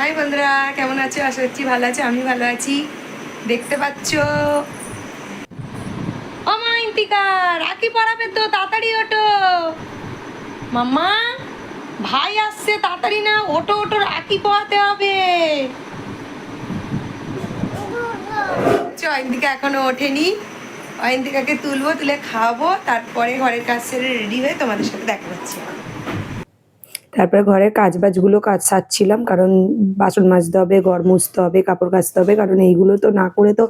High বন্ধুরা, কেমন আছো? আশা করছি ভালো আছো আমি ভালো আছি। দেখতে পাচ্ছ? ও মা ইন্তিকা রাখি পড়াবে তো, তাড়াতাড়ি ওটো মাম্মা, ভাই আসছে, তাড়াতাড়ি না ওটো ওটো রাখি পড়াতে হবে। অয়ন্তিকা এখনও ওঠেনি। অয়ন্তিকাকে তুলবো, তুলে খাওয়াবো, তারপরে ঘরের কাজ সেরে রেডি হয়ে তোমাদের সাথে দেখা হচ্ছে। তারপরে ঘরের কাজ বাজগুলো কাজ সারছিলাম, কারণ বাসন মাজতে হবে, ঘর মুছতে হবে, কাপড় কাচতে হবে, কারণ এইগুলো তো না করে তো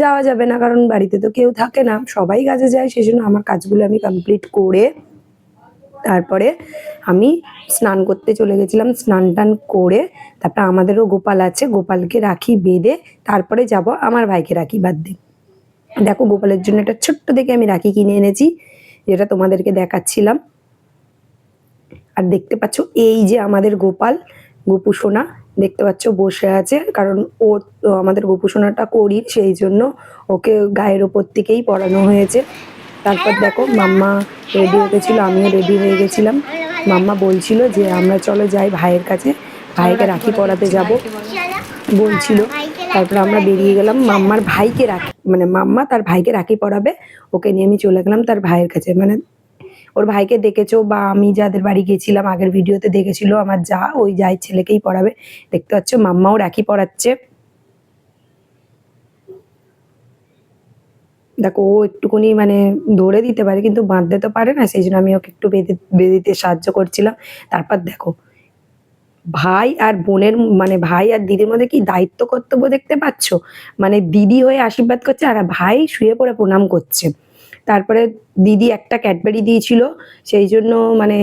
যাওয়া যাবে না, কারণ বাড়িতে তো কেউ থাকে না। সবাই কাজে যায় সেই জন্য আমার কাজগুলো আমি কমপ্লিট করে তারপরে আমি স্নান করতে চলে গেছিলাম, স্নান টান করে তারপরে আমাদেরও গোপাল আছে, গোপালকে রাখি বেঁধে তারপরে যাব আমার ভাইকে রাখি বাদ বাঁধতে। দেখো গোপালের জন্য একটা ছোট্ট দেখে আমি রাখি কিনে এনেছি, যেটা তোমাদেরকে দেখাচ্ছিলাম। আর দেখতে পাচ্ছ এই যে আমাদের গোপাল, গোপু সোনা, দেখতে পাচ্ছ বসে আছে, কারণ ও আমাদের গোপু সোনাটা করি, সেই জন্য ওকে গায়ের ওপর থেকেই পড়ানো হয়েছে। তারপর দেখো মাম্মা রেডি হয়ে গেছিল আমিও রেডি হয়ে গেছিলাম। মাম্মা বলছিল যে আমরা চলো যাই ভাইয়ের কাছে, ভাইকে রাখি পড়াতে যাব বলছিল। তারপর আমরা বেরিয়ে গেলাম, মাম্মার ভাইকে রাখি মানে মাম্মা তার ভাইকে রাখি পরাবে, ওকে নিয়ে আমি চলে গেলাম তার ভাইয়ের কাছে। মানে ওর ভাইকে দেখেছ বা আমি যাদের বাড়ি গেছিলাম আগের ভিডিওতে দেখেছিল, আমার যা, ওই যাই ছেলেকেই পড়াবে। দেখতে পাচ্ছ, মাম্মাও রাখি পড়াচ্ছে। দেখো, ও একটুকুনি মানে ধরে দিতে পারে, কিন্তু বাঁধতে তো পারে না, সেই জন্য আমি ওকে একটু বেঁধে বেঁধে সাহায্য করছিলাম। তারপর দেখো, ভাই আর বোনের মানে ভাই আর দিদির মধ্যে কি দায়িত্ব কর্তব্য দেখতে পাচ্ছ? মানে দিদি হয়ে আশীর্বাদ করছে, আর ভাই শুয়ে পড়ে প্রণাম করছে। তারপরে দিদি একটা ক্যাডবেরি দিয়েছিল, সেই জন্য মানে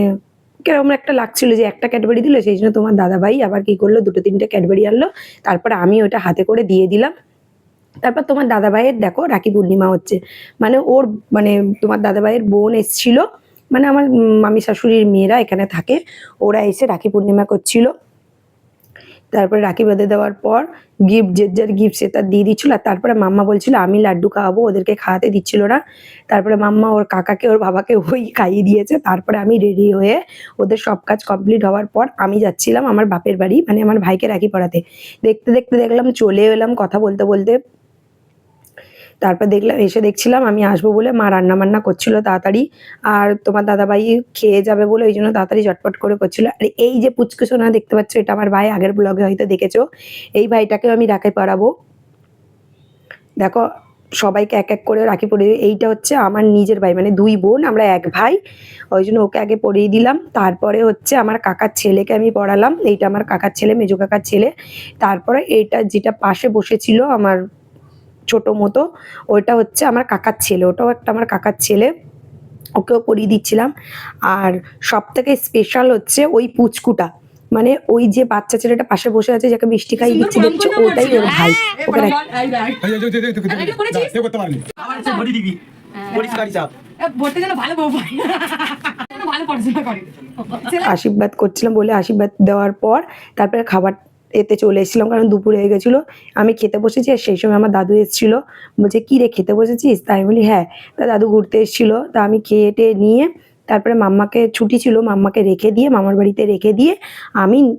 কীরকম একটা লাগছিল যে একটা ক্যাডবেরি দিল, সেই জন্য তোমার দাদাভাই আবার কি করল, দুটো তিনটে ক্যাডবেরি আনলো, তারপরে আমি ওটা হাতে করে দিয়ে দিলাম। তারপর তোমার দাদাভাইয়ের দেখো রাখি পূর্ণিমা হচ্ছে মানে ওর মানে তোমার দাদাভাইয়ের বোন এসছিল মানে আমার মামি শাশুড়ির মেয়েরা এখানে থাকে, ওরা এসে রাখি পূর্ণিমা করছিল। তারপরে রাখি বেঁধে দেওয়ার পর গিফট যে যার গিফট সে তার দিয়ে দিচ্ছিল, আর তারপরে মাম্মা বলছিল, আমি লাড্ডু খাওয়াবো, ওদেরকে খাওয়াতে দিচ্ছিল না। তারপরে মাম্মা ওর কাকাকে, ওর বাবাকে ওই খাইয়ে দিয়েছে। তারপরে আমি রেডি হয়ে ওদের সব কাজ কমপ্লিট হওয়ার পর আমি যাচ্ছিলাম আমার বাপের বাড়ি মানে আমার ভাইকে রাখি পড়াতে। দেখতে দেখতে দেখলাম, চলে এলাম কথা বলতে বলতে তারপর দেখলাম, এসে দেখছিলাম আমি আসব বলে মা রান্না বান্না করছিল তাড়াতাড়ি আর তোমার দাদাভাই খেয়ে যাবে বলে ওই জন্য তাড়াতাড়ি চটপট করে করছিল। আর এই যে পুচকু সোনা দেখতে পাচ্ছ, এটা আমার ভাই আগের ব্লগে হয়তো দেখেছ। এই ভাইটাকেও আমি রাখি পরাবো দেখো, সবাইকে এক এক করে রাখি পরিয়ে এইটা হচ্ছে আমার নিজের ভাই মানে দুই বোন, আমরা এক ভাই। ওই জন্য ওকে আগে পরিয়ে দিলাম। তারপরে হচ্ছে আমার কাকার ছেলেকে আমি পড়ালাম। এইটা আমার কাকার ছেলে, মেজো কাকার ছেলে। তারপরে এইটা যেটা পাশে বসেছিল আমার ছোট মতো। ওইটা হচ্ছে আমার কাকার ছেলে। ওটাও একটা আমার কাকার ছেলে। ওকেও পরিয়ে দিচ্ছিলাম। আর সব থেকে স্পেশাল হচ্ছে ওই পুচকুটা। মানে ওই যে বাচ্চা ছেলেটা পাশে বসে আছে যাকে মিষ্টি খাই দিচ্ছে দেখছ ওটাই ওর ভাই। ওকে রাখ- এই যে, এই যে, এই যে, এই যে, করেছিস? কেউ করতে পারেনি। আমার হচ্ছে বডি দিবি। পরিষ্কারই চাপ। ভর্তি যেন ভালো বউ পাই। যেন ভালো পড়াশোনা করে। ছেলে আশীর্বাদ করছিলাম বলে আশীর্বাদ দেওয়ার পর তারপরে খাবার এতে চলে এসেছিলাম, কারণ দুপুরে হয়ে গেছিল। আমি খেতে বসেছি আর সেই সময় আমার দাদু এসেছিল। বলছে, কী রে, খেতে বসেছিস? তাই বলি হ্যাঁ। তা দাদু ঘুরতে এসেছিল। তা আমি খেয়ে নিয়ে তারপরে মাম্মাকে ছুটি ছিল, মাম্মাকে রেখে দিয়ে, মামার বাড়িতে রেখে দিয়ে আমি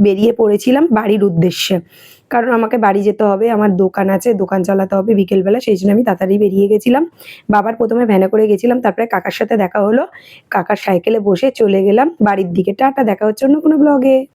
বেরিয়ে পড়েছিলাম বাড়ির উদ্দেশ্যে। কারণ আমাকে বাড়ি যেতে হবে, আমার দোকান আছে, দোকান চালাতে হবে বিকেলবেলা, সেই জন্য আমি তাড়াতাড়ি বেরিয়ে গেছিলাম। বাবার প্রথমে ভ্যানে করে গেছিলাম, তারপরে কাকার সাথে দেখা হলো। কাকার সাইকেলে বসে চলে গেলাম বাড়ির দিকে। টাটা, দেখা হচ্ছে অন্য কোনো ব্লগে